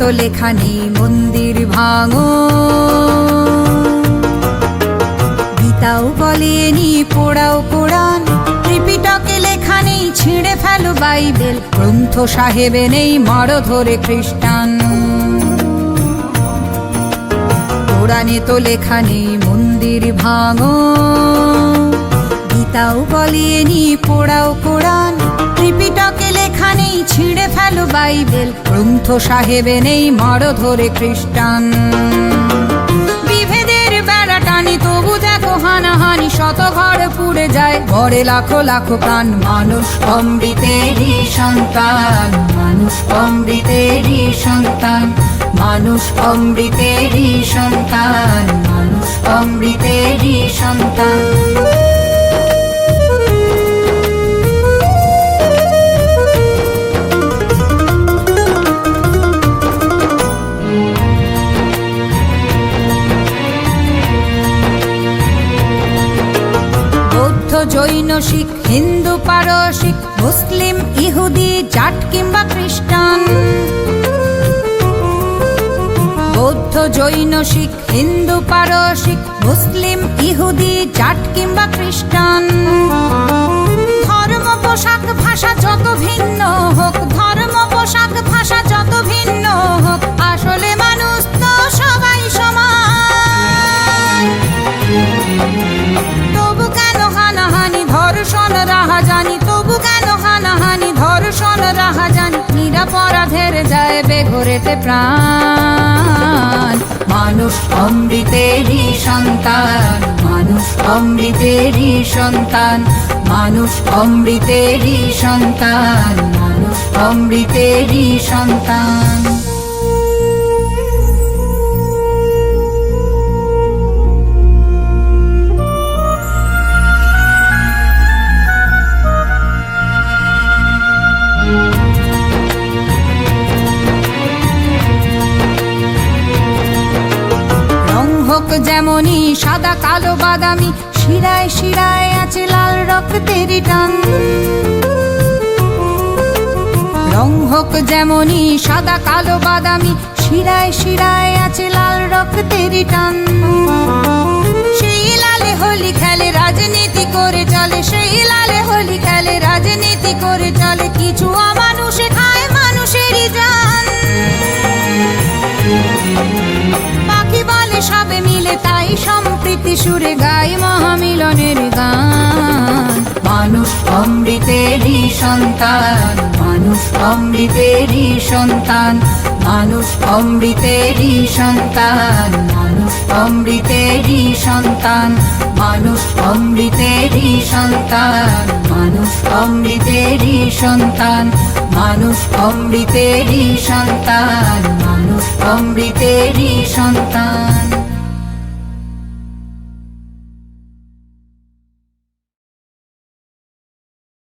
তো লেখা নেই মন্দির ভাঙো গীতাও বলেনি, পোড়াও কোরআন। ত্রিপিটকে লেখা নেই ছিঁড়ে ফেলো বাইবেল। গ্রন্থ সাহেবে নেই মারো ধরে খ্রিস্টান। কোরআনে তো লেখা নেই মন্দির ভাঙো গীতাও বলেনি, পোড়াও কোরআন। ছিঁড়ে ফেলো বাইবেল। গ্রন্থ সাহেবে নেই মারো ধরে খ্রিস্টান। বিভেদের বেড়া টানি তবু দেখো হানাহানি শত ঘর পুড়ে যায়। ঘরে লাখো লাখো প্রাণ, মানুষ অমৃতেরই সন্তান। মানুষ অমৃতেরই সন্তান। মানুষ অমৃতেরই সন্তান। মানুষ অমৃতেরই সন্তান। জৈন শিখ, হিন্দু পারসিক, মুসলিম, ইহুদি, জাট কিংবা খ্রিস্টান। বৌদ্ধ জৈন শিখ, হিন্দু পারসিক, মুসলিম, ইহুদি, জাট কিংবা খ্রিস্টান। ধর্ম, পোশাক, ভাষা যত ভিন্ন হোক, ধর্ম, পোশাক, ভাষা যত ভিন্ন হোক বেঘরেতে প্রাণ। মানুষ অমৃতেরই সন্তান মানুষ অমৃতেরই সন্তান মানুষ অমৃতেরই সন্তান মানুষ অমৃতেরই সন্তান। রং হোক যেমনই, সাদা, কালো, বাদামি, শিরায় শিরায় আছে লাল রক্তেরই টান। রং হোক যেমনই, সাদা, কালো, বাদামি, শিরায় শিরায় আছে লাল রক্তেরই টান। সেই লালে হোলি খেলে রাজনীতি করে চলে, সেই লালে হোলি খেলে রাজনীতি করে চলে, কিছু সম্প্রীতি সুরে গাই মহামিলনের গান। মানুষ অমৃতেরই সন্তান, মানুষ অমৃতেরই সন্তান, মানুষ অমৃতেরই সন্তান, মানুষ অমৃতেরই সন্তান, মানুষ অমৃতেরই সন্তান, মানুষ অমৃতেরই সন্তান, মানুষ অমৃতেরই সন্তান, মানুষ অমৃতেরই সন্তান।